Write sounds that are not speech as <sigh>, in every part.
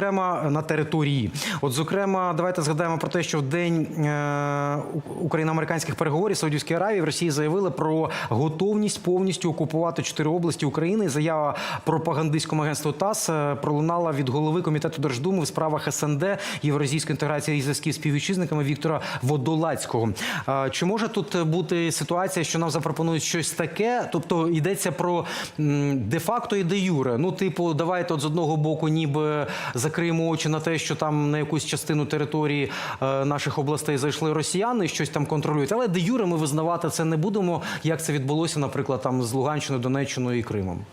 Зокрема, на території, от зокрема, давайте згадаємо про те, що в день е, україно-американських переговорів Саудівській Аравії в Росії заявили про готовність повністю окупувати чотири області України. Заява пропагандистському агентству ТАСС е, пролунала від голови комітету Держдуми в справах СНД Євразійської інтеграції і зв'язків з співвітчизниками Віктора Водолацького. Е, Чи може тут бути ситуація, що нам запропонують щось таке? Тобто йдеться про м, де-факто і де-юре. Ну, типу, давайте от з одного боку, ніби закриємо очі на те, що там на якусь частину території е, наших областей зайшли росіяни, щось там контролюють. Але де-юре ми визнавати це не будемо, як це відбулося, наприклад, там з Луганщиною, Донеччиною і Кримом.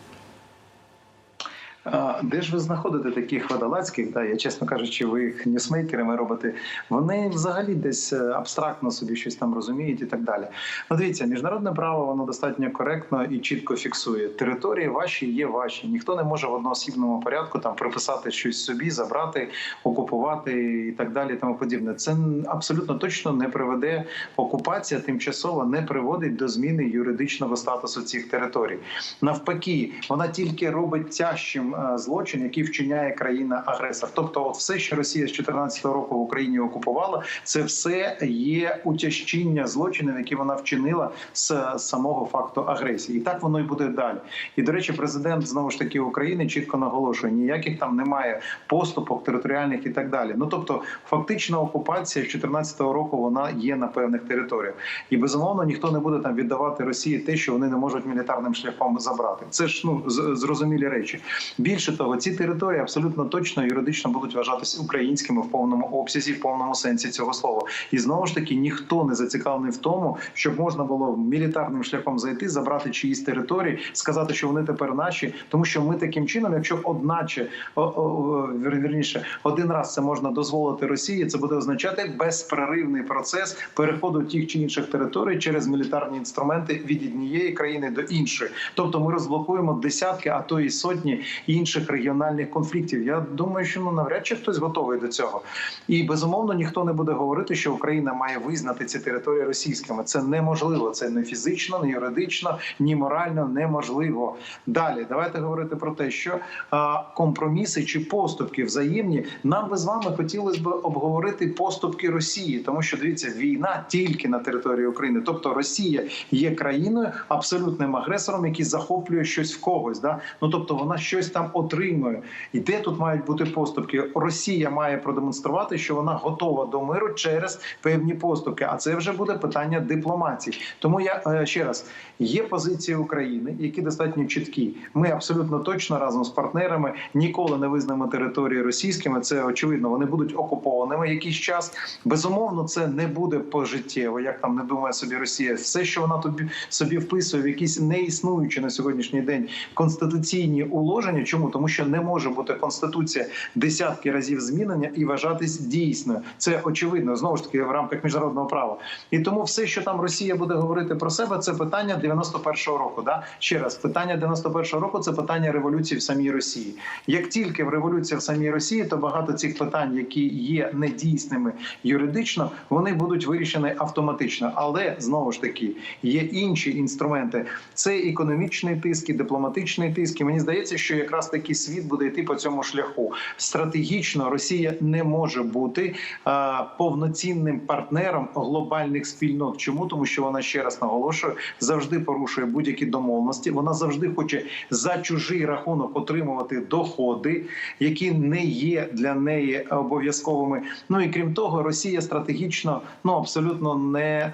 Де ж ви знаходите таких водолацьких? Да, я чесно кажучи, ви їх ньюсмейкерами робите. Вони взагалі десь е, абстрактно собі щось там розуміють і так далі. Ну, дивіться, міжнародне право воно достатньо коректно і чітко фіксує. Території ваші є ваші. Ніхто не може в одноосібному порядку там приписати щось собі, забрати, окупувати і так далі. Тому подібне. Це абсолютно точно не приведе окупація тимчасово не приводить до зміни юридичного статусу цих територій. Навпаки, вона тільки робить тяжчим злочин, який вчиняє країна-агресор. Тобто, от все, що Росія з 2014 року в Україні окупувала, це все є утяжчіння злочинів, які вона вчинила з самого факту агресії, і так воно і буде далі. І до речі, президент знову ж таки України чітко наголошує: ніяких там немає поступок територіальних і так далі. Ну тобто, фактична окупація з 2014 року вона є на певних територіях, і безумовно ніхто не буде там віддавати Росії те, що вони не можуть мілітарним шляхом забрати. Це ж ну зрозумілі речі. Більше того, ці території абсолютно точно юридично будуть вважатися українськими в повному обсязі, в повному сенсі цього слова. І знову ж таки ніхто не зацікавлений в тому, щоб можна було мілітарним шляхом зайти, забрати чиїсь території, сказати, що вони тепер наші, тому що ми таким чином, якщо одначе вірніше, один раз це можна дозволити Росії, це буде означати безперервний процес переходу тих чи інших територій через мілітарні інструменти від однієї країни до іншої. Тобто ми розблокуємо десятки, а то і сотні інших регіональних конфліктів. Я думаю, що ну навряд чи хтось готовий до цього. І безумовно ніхто не буде говорити, що Україна має визнати ці території російськими. Це неможливо. Це не фізично, не юридично, ні морально неможливо. Далі давайте говорити про те, що а, компроміси чи поступки взаємні. Нам би з вами хотілося б обговорити поступки Росії, тому що дивіться, війна тільки на території України, тобто Росія є країною абсолютним агресором, який захоплює щось в когось. Да? Ну тобто вона щось там отримує. І де тут мають бути поступки? Росія має продемонструвати, що вона готова до миру через певні поступки. А це вже буде питання дипломатії. Тому я е, ще раз є позиції України, які достатньо чіткі. Ми абсолютно точно разом з партнерами ніколи не визнаємо території російськими. Це очевидно. Вони будуть окупованими якийсь час. Безумовно, це не буде пожиттєво, як там не думає собі Росія. Все, що вона тобі собі вписує в якісь неіснуючі на сьогоднішній день конституційні уложення. Чому тому, що не може бути конституція десятки разів змінення і вважатись дійсною. Це очевидно знову ж таки в рамках міжнародного права. І тому все, що там Росія буде говорити про себе, це питання 91-го року. Да? Ще раз, питання 91-го року це питання революції в самій Росії. Як тільки в революція в самій Росії, то багато цих питань, які є недійсними юридично, вони будуть вирішені автоматично. Але знову ж таки є інші інструменти. Це економічний тиск, і дипломатичний тиск. І мені здається, що якраз такий світ буде йти по цьому шляху. Стратегічно Росія не може бути а, повноцінним партнером глобальних спільнот. Чому тому, що вона ще раз наголошую, завжди порушує будь-які домовленості. Вона завжди хоче за чужий рахунок отримувати доходи, які не є для неї обов'язковими. Ну і крім того, Росія стратегічно ну абсолютно не е,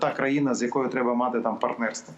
та країна, з якою треба мати там партнерство.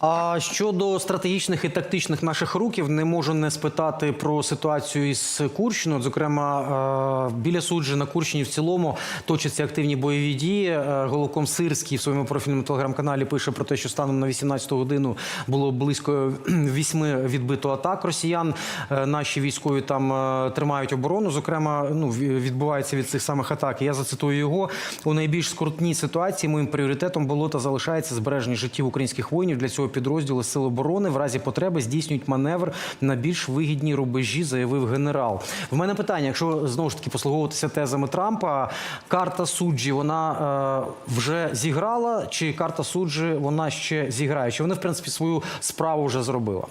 А щодо стратегічних і тактичних наших руків, не можу не спитати про ситуацію із Курщиною. Зокрема, е, біля суджі на Курщині в цілому точаться активні бойові дії. Е, Головком Сирський в своєму профільному телеграм-каналі пише про те, що станом на 18 годину було близько <clears throat> вісьми відбито атак росіян. Е, Наші військові там тримають оборону. Зокрема, ну ві- відбувається від цих самих атак. Я зацитую його у найбільш скрутній ситуації. Моїм пріоритетом було та залишається збереження життів українських воїнів. Для цього підрозділи сил оборони в разі потреби здійснюють маневр на більш вигідні рубежі, заявив генерал. В мене питання: якщо знову ж таки послуговуватися тезами Трампа, карта суджі вона е, вже зіграла, чи карта суджі вона ще зіграє? Чи вона в принципі свою справу вже зробила?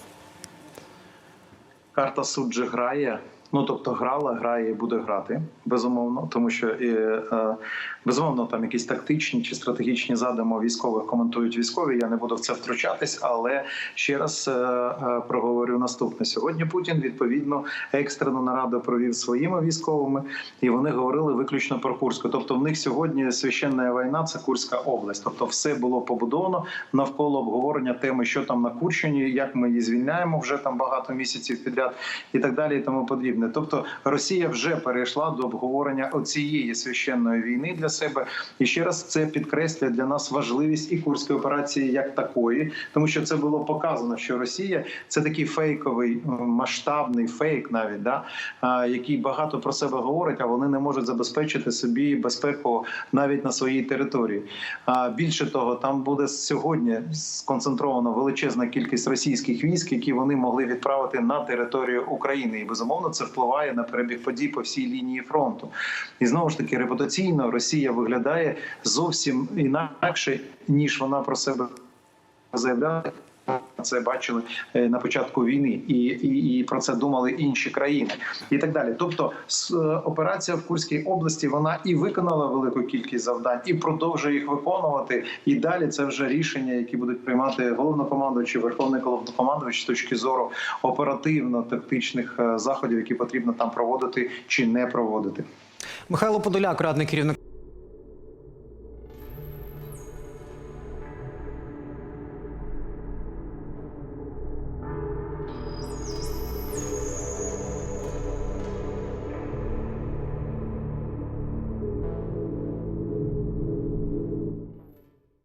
Карта суджі грає. Ну тобто грала, грає і буде грати безумовно, тому що і, е, безумовно там якісь тактичні чи стратегічні задуми військових коментують військові. Я не буду в це втручатись, але ще раз е, е, проговорю наступне. Сьогодні Путін відповідно екстрену нараду провів своїми військовими, і вони говорили виключно про Курську. Тобто, в них сьогодні священна війна це Курська область. Тобто, все було побудовано навколо обговорення теми, що там на Курщині, як ми її звільняємо вже там багато місяців підряд, і так далі, і тому подібне. Тобто, Росія вже перейшла до обговорення оцієї священної війни для себе. І ще раз це підкреслює для нас важливість і курської операції як такої, тому що це було показано, що Росія це такий фейковий масштабний фейк, навіть да який багато про себе говорить, а вони не можуть забезпечити собі безпеку навіть на своїй території. А більше того, там буде сьогодні сконцентрована величезна кількість російських військ, які вони могли відправити на територію України, і безумовно це впливає на перебіг подій по всій лінії фронту. І знову ж таки репутаційно Росія виглядає зовсім інакше ніж вона про себе заявляє. Це бачили е, на початку війни, і, і, і про це думали інші країни, і так далі. Тобто, е, операція в Курській області вона і виконала велику кількість завдань, і продовжує їх виконувати. І далі це вже рішення, які будуть приймати головнокомандуючі, верховний головнокомандувач з точки зору оперативно-тактичних е, заходів, які потрібно там проводити чи не проводити. Михайло Подоляк, радник керівника